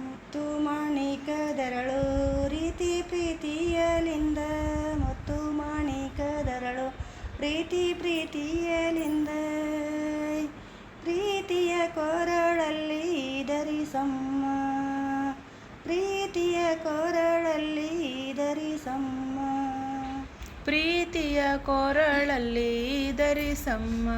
ಮುತ್ತು ಮಾಣಿಕದರಳು ರೀತಿ ಪ್ರೀತಿಯಲಿಂದ ಮುತ್ತು ಮಾಣಿಕದರಳು ಪ್ರೀತಿ ಪ್ರೀತಿಯಲಿಂದ ಪ್ರೀತಿಯ ಕೊರಳಲ್ಲಿ ಧರಿಸಮ್ಮ ಪ್ರೀತಿಯ ಕೊರಳಲ್ಲಿ ಧರಿಸಮ್ಮ ಪ್ರೀತಿಯ ಕೊರಳಲ್ಲಿ ಧರಿಸಮ್ಮ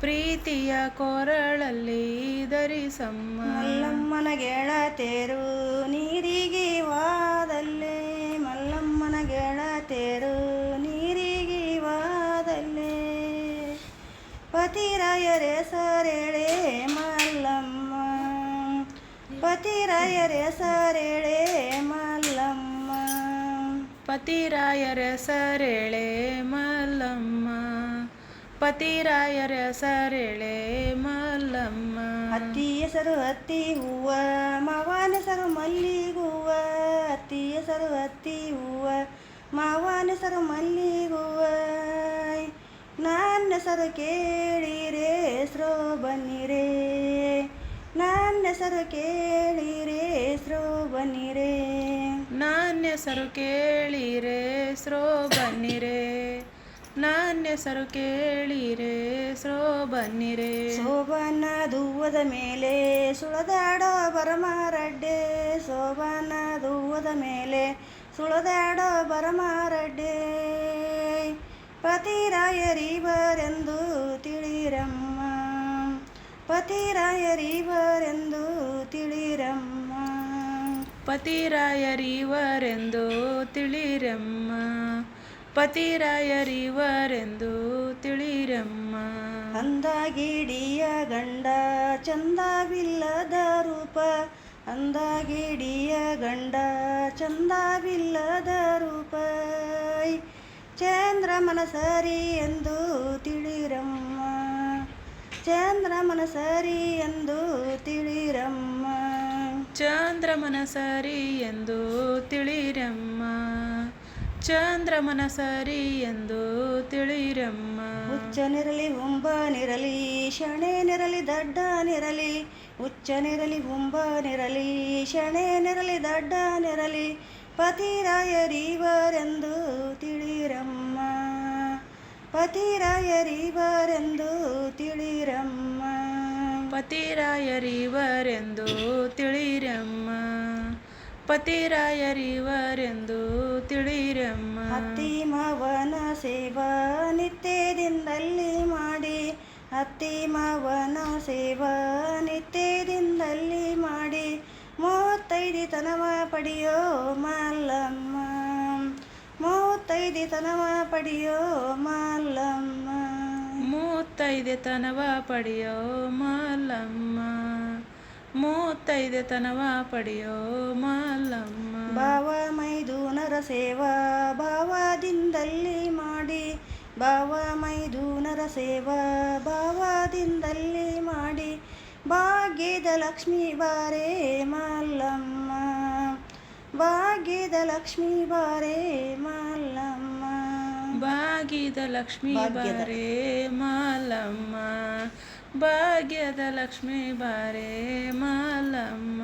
ಪ್ರೀತಿಯ ಕೊರಳಲ್ಲಿ ಧರಿಸಮ್ಮ ಮಲ್ಲಮ್ಮನ ಗೆಳತೇರು ನೀರಿಗೆ ವಾದಲ್ಲೇ. ಮಲ್ಲಮ್ಮನ ಗೆಳತೇರು ನೀರಿಗೆ ವಾದಲ್ಲೇ. ಪತಿರಾಯರೇ ಸರೇಳೆ ಮಲ್ಲಮ್ಮ. ಪತಿರಾಯರೇ ಸರೇಳೆ ಮಲ್ಲಮ್ಮ. ಪತಿರಾಯರ ಸರೇಳೆ ಮಲ್ಲಮ್ಮ. ಪತಿರಾಯರ ಸರೇಳೆ ಅತ್ತಿ ಹೆಸರು ಹತ್ತಿ ಹೂವ, ಮಾವನ ಹೆಸರು ಮಲ್ಲಿಗೂವ. ಅತ್ತಿ ಹೆಸರು ಹತ್ತಿ ಹೂವ, ಮಾವನ ಹೆಸರು ಮಲ್ಲಿಗೂವ. ನನ್ನ ಹೆಸರು ಕೇಳಿರೆ ಸ್ರೋ ಬನ್ನಿರೆ. ನನ್ನ ಹೆಸರು ಕೇಳಿರೆ ಸ್ರೋ ಬನ್ನಿರೆ. ನನ್ನ ಹೆಸರು ಕೇಳಿರೆ ಸ್ರೋ ಬನ್ನಿರೆ. ನನ್ನ ಹೆಸರು ಕೇಳಿರೆ ಸ್ರೋ ಬನ್ನಿರೆ ಶೋಭನ ದೂವದ ಮೇಲೆ ಸುಳದಾಡೋ ಬರಮಾರಡ್ಡೆ ಶೋಭನ ದೂವದ ಮೇಲೆ ಸುಳದಾಡೋ ಬರಮಾರಡ್ಡೆ ಪತಿರಾಯರಿವರೆಂದು ತಿಳಿರಮ್ಮ. ಪತಿರಾಯರಿವರೆಂದು ತಿಳಿರಮ್ಮ. ಪತಿರಾಯರಿವರೆಂದು ತಿಳಿರಮ್ಮ. ಪತಿರಾಯರಿವರೆಂದು ತಿಳಿರಮ್ಮ. ಅಂದಾಗಿಡಿಯ ಗಂಡ ಚಂದವಿಲ್ಲದ ರೂಪ. ಅಂದಾಗಿಡಿಯ ಗಂಡ ಚಂದವಿಲ್ಲದ ರೂಪ. ಚಂದ್ರ ಮನಸರಿ ಎಂದು ತಿಳಿರಮ್ಮ. ಚಂದ್ರ ಮನಸರಿ ಎಂದು ತಿಳಿರಮ್ಮ. ಚಂದ್ರ ಮನಸರಿ ಎಂದು ತಿಳಿರಮ್ಮ. ಚಂದ್ರಮನ ಸರಿ ಎಂದು ತಿಳಿರಮ್ಮ. ಹುಚ್ಚನಿರಲಿ ಹುಂಬನಿರಲಿ ಶಣೇನಿರಲಿ ದಡ್ಡನಿರಲಿ ಹುಚ್ಚನಿರಲಿ ಹುಂಬನಿರಲಿ ಶಣೇನಿರಲಿ ದಡ್ಡನಿರಲಿ ಪತಿರಾಯರಿವರೆಂದು ತಿಳಿರಮ್ಮ. ಪತಿರಾಯರಿವರೆಂದು ತಿಳಿರಮ್ಮ. ಪತಿರಾಯರಿವರೆಂದು ತಿಳಿರಮ್ಮ. ಪತಿರಾಯರಿವರೆಂದು ತಿಳಿರಮ್ಮ. ಅತ್ತಿ ಮಾವನ ಸೇವಾ ನಿತ್ಯದಿಂದಲ್ಲಿ ಮಾಡಿ. ಅತ್ತಿ ಮಾವನ ಸೇವಾ ನಿತ್ಯದಿಂದಲ್ಲಿ ಮಾಡಿ. ಮೂವತ್ತೈದು ತನವ ಪಡೆಯೋ ಮಲ್ಲಮ್ಮ ಮೂವತ್ತೈದು ತನವ ಪಡೆಯೋ ಮಲ್ಲಮ್ಮ ಮೂವತ್ತೈದು ತನವ ಪಡೆಯೋ ಮಲ್ಲಮ್ಮ ತನವ ಪಡೆಯೋ ಮಲ್ಲಮ್ಮ ಭಾವ ಮೈದೂನರ ಸೇವಾ, ಭಾವದಿಂದಲ್ಲಿ ಮಾಡಿ. ಭಾವ ಮೈದೂನರ ಸೇವಾ, ಭಾವದಿಂದಲ್ಲಿ ಮಾಡಿ. ಭಾಗ್ಯದ ಲಕ್ಷ್ಮಿ ಬಾರೇ ಮಲ್ಲಮ್ಮ ಭಾಗ್ಯದ ಲಕ್ಷ್ಮಿ ಬಾರೇ ಮಲ್ಲಮ್ಮ ಭಾಗ್ಯದ ಲಕ್ಷ್ಮೀ. ಬಾರೆ ಮಲ್ಲಮ್ಮ ಭಾಗ್ಯದ ಲಕ್ಷ್ಮೀ ಬಾರೆ ಮಲ್ಲಮ್ಮ